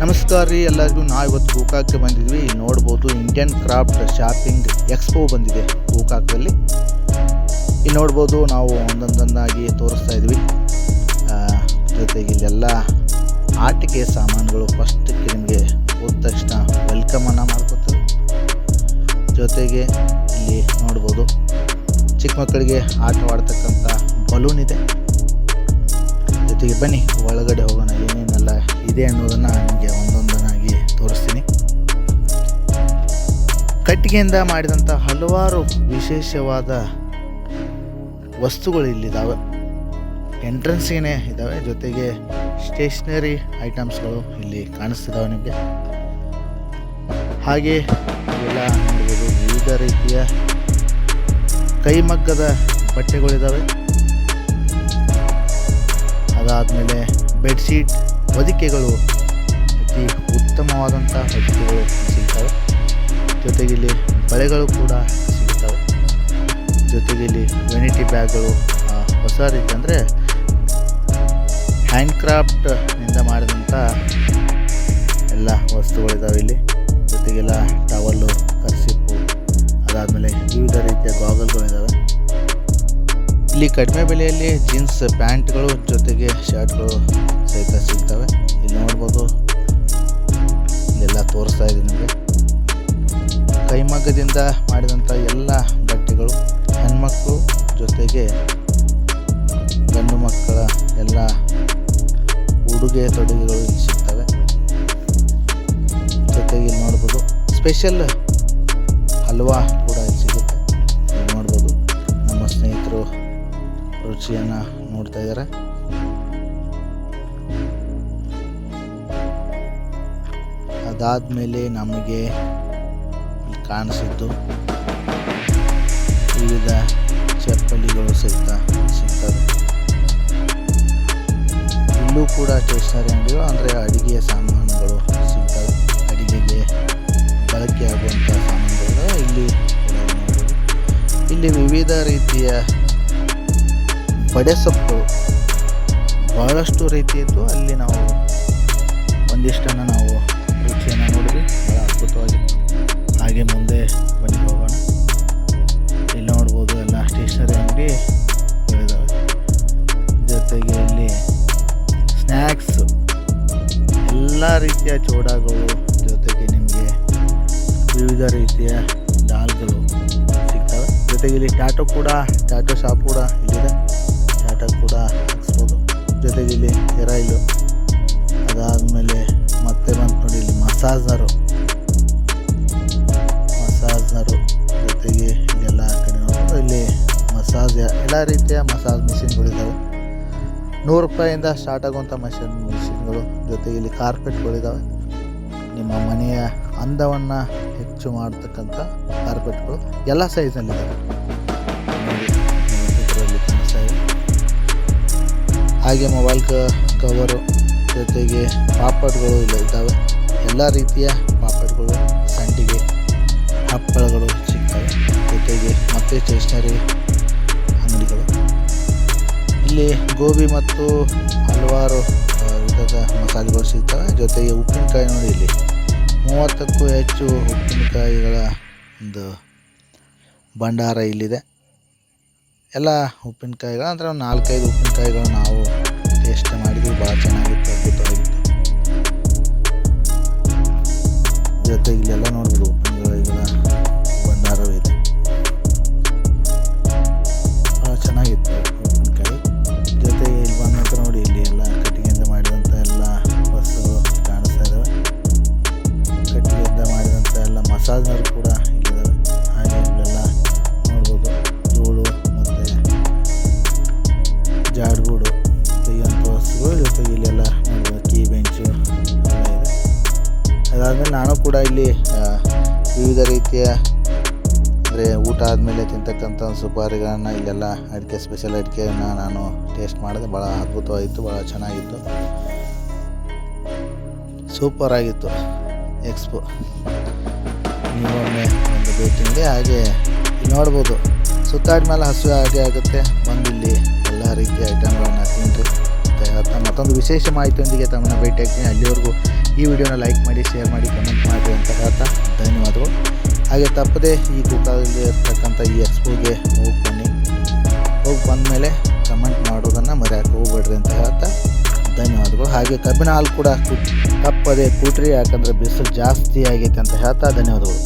ನಮಸ್ಕಾರ ರೀ ಎಲ್ಲರಿಗೂ. ನಾವು ಇವತ್ತು ಗೋಕಾಕ್ಗೆ ಬಂದಿದ್ವಿ. ನೋಡ್ಬೋದು ಇಂಡಿಯನ್ ಕ್ರಾಫ್ಟ್ ಶಾಪಿಂಗ್ ಎಕ್ಸ್ಪೋ ಬಂದಿದೆ ಗೋಕಾಕ್ದಲ್ಲಿ. ಇಲ್ಲಿ ನೋಡ್ಬೋದು ನಾವು ಒಂದೊಂದೊಂದಾಗಿ ತೋರಿಸ್ತಾ ಇದ್ವಿ. ಜೊತೆಗೆ ಇಲ್ಲೆಲ್ಲ ಆಟಿಕೆ ಸಾಮಾನುಗಳು ಫಸ್ಟಕ್ಕೆ ನಿಮಗೆ ಹೋದ ತಕ್ಷಣ ವೆಲ್ಕಮನ್ನು ಮಾಡ್ಕೋತೀವಿ ಜೊತೆಗೆ ಇಲ್ಲಿ ನೋಡ್ಬೋದು ಚಿಕ್ಕ ಮಕ್ಕಳಿಗೆ ಆಟವಾಡ್ತಕ್ಕಂಥ ಬಲೂನ್ ಇದೆ. ಜೊತೆಗೆ ಬನ್ನಿ, ಒಳಗಡೆ ಹೋಗೋಣ, ಏನೇನೆಲ್ಲ ಇದೆ ಅನ್ನೋದನ್ನು ನಿಮಗೆ ಒಂದೊಂದನ್ನಾಗಿ ತೋರಿಸ್ತೀನಿ. ಕಟ್ಟಿಗೆಯಿಂದ ಮಾಡಿದಂಥ ಹಲವಾರು ವಿಶೇಷವಾದ ವಸ್ತುಗಳು ಇಲ್ಲಿದ್ದಾವೆ ಎಂಟ್ರೆನ್ಸ್ಗೇ ಇದ್ದಾವೆ ಜೊತೆಗೆ ಸ್ಟೇಷ್ನರಿ ಐಟಮ್ಸ್ಗಳು ಇಲ್ಲಿ ಕಾಣಿಸ್ತಿದ್ದಾವೆ ನಿಮಗೆ. ಹಾಗೆ ಎಲ್ಲ ನೋಡ್ಬೋದು ವಿವಿಧ ರೀತಿಯ ಕೈಮಗ್ಗದ ಬಟ್ಟೆಗಳಿದ್ದಾವೆ ಅದಾದಮೇಲೆ ಬೆಡ್ಶೀಟ್ ಹೊದಿಕೆಗಳು ಅತಿ ಉತ್ತಮವಾದಂಥ ಹೊದಿಕೆಗಳು ಸಿಗ್ತವೆ. ಜೊತೆಗೆ ಇಲ್ಲಿ ಬಳೆಗಳು ಕೂಡ ಸಿಗ್ತವೆ. ಜೊತೆಗೆ ಇಲ್ಲಿ ವೆನಿಟಿ ಬ್ಯಾಗ್ಗಳು ಹೊಸ ರೀತಿ ಅಂದರೆ ಹ್ಯಾಂಡ್ ಕ್ರಾಫ್ಟ್ನಿಂದ ಮಾಡಿದಂಥ ಎಲ್ಲ ವಸ್ತುಗಳಿದ್ದಾವೆ ಇಲ್ಲಿ. ಜೊತೆಗೆಲ್ಲ ಟವಲ್ಲು ಕರ್ಸಿಪ್ಪು ಅದಾದಮೇಲೆ ವಿವಿಧ ರೀತಿಯ ಗಾಗಲ್ಗಳಿದ್ದಾವೆ ಇಲ್ಲಿ ಕಡಿಮೆ ಬೆಲೆಯಲ್ಲಿ ಜೀನ್ಸ್ ಪ್ಯಾಂಟ್ಗಳು ಜೊತೆಗೆ ಶರ್ಟ್ಗಳು ಸಹಿತ ಸಿಗ್ತವೆ. ಇಲ್ಲಿ ನೋಡ್ಬೋದು. ಇಲ್ಲೆಲ್ಲ ತೋರಿಸ್ತಾ ಇದೆ ನಿಮಗೆ. ಕೈಮಗ್ಗದಿಂದ ಮಾಡಿದಂಥ ಎಲ್ಲ ಬಟ್ಟೆಗಳು ಹೆಣ್ಮಕ್ಕಳು ಜೊತೆಗೆ ಗಂಡು ಮಕ್ಕಳ ಎಲ್ಲ ಉಡುಗೆ ತೊಡುಗೆಗಳು ಇಲ್ಲಿ ಸಿಗ್ತವೆ. ಜೊತೆಗೆ ಇಲ್ಲಿ ನೋಡ್ಬೋದು. ಸ್ಪೆಷಲ್ ಹಲ್ವಾ ಇದ್ದಾರೆ. ಅದಾದಮೇಲೆ ನಮಗೆ ಕಾಣಿಸಿದ್ದು ವಿವಿಧ ಚಪ್ಪಲಿಗಳು ಸಹಿತ ಸಿಗ್ತವೆ. ಇಲ್ಲೂ ಕೂಡ ಸ್ಟೇಷನರಿ ಅಂಗಡಿಗಳು, ಅಂದರೆ ಅಡಿಗೆಯ ಸಾಮಾನುಗಳು ಸಿಗ್ತವೆ. ಅಡಿಗೆಗೆ ಬಳಕೆಯಾಗುವಂಥ ಸಾಮಾನುಗಳು ಇಲ್ಲಿ ಇಲ್ಲಿ ವಿವಿಧ ರೀತಿಯ ಬಡೆ ಸೊಪ್ಪುಗಳು ಬಹಳಷ್ಟು ರೀತಿಯದ್ದು ಅಲ್ಲಿ ನಾವು ಒಂದಿಷ್ಟನ್ನು ನಾವು ರುಚಿಯನ್ನು ನೋಡಿದ್ವಿ. ಭಾಳ ಅದ್ಭುತವಾಗಿತ್ತು ಹಾಗೆ ಮುಂದೆ ಬನ್ನಿ ಹೋಗೋಣ. ಇಲ್ಲಿ ನೋಡ್ಬೋದು ಎಲ್ಲ ಸ್ಟೇಷನರಿ ಅಂಗಡಿ ಇದ್ದಾವೆ ಜೊತೆಗೆ ಇಲ್ಲಿ ಸ್ನ್ಯಾಕ್ಸ್, ಎಲ್ಲ ರೀತಿಯ ಚೋಡಾಗಳು, ಜೊತೆಗೆ ನಿಮಗೆ ವಿವಿಧ ರೀತಿಯ ದಾಲ್ಗಳು ಸಿಗ್ತವೆ. ಜೊತೆಗೆ ಇಲ್ಲಿ ಟ್ಯಾಟೋ ಕೂಡ ಟ್ಯಾಟೋ ಶಾಪ್ ಕೂಡ ಇಲ್ಲಿದೆ. ಕೂಡ ಹಾಕ್ಸ್ಬೋದು ಜೊತೆಗೆ ಇಲ್ಲಿ ಹೇರ್ ಅದಾದಮೇಲೆ ಮತ್ತೆ ಬಂತು ನೋಡಿ ಇಲ್ಲಿ ಮಸಾಜರು ಮಸಾಜರು ಜೊತೆಗೆ ಇಲ್ಲೆಲ್ಲ ಕಡೆ ನೋಡಿದ್ರೆ ಇಲ್ಲಿ ಮಸಾಜ್ ಎಲ್ಲ ರೀತಿಯ ಮಸಾಜ್ ಮಿಷಿನ್ಗಳಿದ್ದಾವೆ ನೂರು ರೂಪಾಯಿಂದ ಸ್ಟಾರ್ಟ್ ಆಗುವಂಥ ಮಷಿನ್ ಮಿಷಿನ್ಗಳು ಜೊತೆಗೆ ಇಲ್ಲಿ ಕಾರ್ಪೆಟ್ಗಳಿದ್ದಾವೆ ನಿಮ್ಮ ಮನೆಯ ಅಂದವನ್ನು ಹೆಚ್ಚು ಮಾಡ್ತಕ್ಕಂಥ ಕಾರ್ಪೆಟ್ಗಳು ಎಲ್ಲ ಸೈಜ್ನಲ್ಲಿದ್ದಾವೆ ಹಾಗೆ ಮೊಬೈಲ್ ಕವರು ಜೊತೆಗೆ ಪಾಪಡ್ಗಳು ಇಲ್ಲ ಎಲ್ಲ ರೀತಿಯ ಪಾಪಡ್ಗಳು, ಸಂಡಿಗೆ, ಹಪ್ಪಳಗಳು ಸಿಗ್ತವೆ. ಜೊತೆಗೆ ಮತ್ತೆ ಸ್ಟೇಷ್ನರಿ ಅಂಗಡಿಗಳು. ಇಲ್ಲಿ ಗೋಬಿ ಮತ್ತು ಹಲವಾರು ವಿಧದ ಮಸಾಲೆಗಳು ಸಿಗ್ತವೆ. ಜೊತೆಗೆ ಉಪ್ಪಿನಕಾಯಿ ನೋಡಿ ಇಲ್ಲಿ. ಮೂವತ್ತಕ್ಕೂ ಹೆಚ್ಚು ಉಪ್ಪಿನಕಾಯಿಗಳ ಒಂದು ಭಂಡಾರ ಇಲ್ಲಿದೆ. ಎಲ್ಲ ಉಪ್ಪಿನಕಾಯಿಗಳು, ಅಂದರೆ ಒಂದು ನಾಲ್ಕೈದು ಉಪ್ಪಿನಕಾಯಿಗಳು ನಾವು ಟೇಸ್ಟ್ ಮಾಡಿದ್ವಿ, ಭಾಳ ಚೆನ್ನಾಗಿತ್ತು, ಅದ್ಭುತವಾಗಿತ್ತು. ಜೊತೆಗೆ ಇಲ್ಲೆಲ್ಲ ನೋಡ್ಬೋದು ಉಪ್ಪಿನಕಾಯಿಗಳ ಭಂಡಾರವಿದೆ ಜಾಡ್ಗೂಡು ತೆಗೆಯುವಂಥ ವಸ್ತುಗಳು ಜೊತೆಗೆ ಇಲ್ಲೆಲ್ಲ ಕೀ ಬೆಂಚು ಎಲ್ಲ ಇದೆ. ಅದಾದಮೇಲೆ ನಾನು ಕೂಡ ಇಲ್ಲಿ ವಿವಿಧ ರೀತಿಯ, ಅಂದರೆ ಊಟ ಆದಮೇಲೆ ತಿಂತಕ್ಕಂಥ ಸುಪಾರಿಗಳನ್ನು ಇಲ್ಲೆಲ್ಲ ಅಡಿಕೆ ಸ್ಪೆಷಲ್ ಅಡಿಕೆಯನ್ನು ನಾನು ಟೇಸ್ಟ್ ಮಾಡಿದೆ. ಭಾಳ ಅದ್ಭುತವಾಗಿತ್ತು ಭಾಳ ಚೆನ್ನಾಗಿತ್ತು. ಸೂಪರ್ ಆಗಿತ್ತು ಎಕ್ಸ್ಪೋ ನೀವೊಮ್ಮೆ ಒಂದು ಭೇಟಿ ಹಾಗೆ ನೋಡ್ಬೋದು. ಸುತ್ತಾಡಿದ ಮೇಲೆ ಹಸು ಹಾಗೆ ಆಗುತ್ತೆ. ಬಂದು ಇಲ್ಲಿ ಎಲ್ಲ ರೀತಿಯ ಐಟಮ್ಗಳನ್ನು ತಿನ್ನಿರಿ ಮತ್ತೊಂದು ವಿಶೇಷ ಮಾಹಿತಿಯೊಂದಿಗೆ ತಮ್ಮನ್ನ ಭೇಟಿ ಆಗ್ತೀನಿ. ಅಲ್ಲಿವರೆಗೂ ಈ ವಿಡಿಯೋನ ಲೈಕ್ ಮಾಡಿ ಶೇರ್ ಮಾಡಿ ಕಮೆಂಟ್ ಮಾಡಿ ಅಂತ ಹೇಳ್ತಾ ಧನ್ಯವಾದಗಳು. ಹಾಗೆ ತಪ್ಪದೇ ಈ ಗೋಕಾಕಲ್ಲಿ ಇರ್ತಕ್ಕಂಥ ಈ ಎಕ್ಸ್ಪೋಗೆ ಹೋಗಿ ಬನ್ನಿ. ಹೋಗಿ ಬಂದಮೇಲೆ ಕಮೆಂಟ್ ಮಾಡೋದನ್ನು ಮರೆಯೋಕೆ ಹೋಗ್ಬೇಡ್ರಿ ಅಂತ ಹೇಳ್ತಾ ಧನ್ಯವಾದಗಳು. ಹಾಗೆ ಕಬ್ಬಿನ ಹಾಲು ಕೂಡ ತಪ್ಪದೆ ಕೂಟ್ರಿ ಯಾಕಂದರೆ ಬಿಸಿಲು ಜಾಸ್ತಿ ಆಗೈತೆ ಅಂತ ಹೇಳ್ತಾ ಧನ್ಯವಾದಗಳು.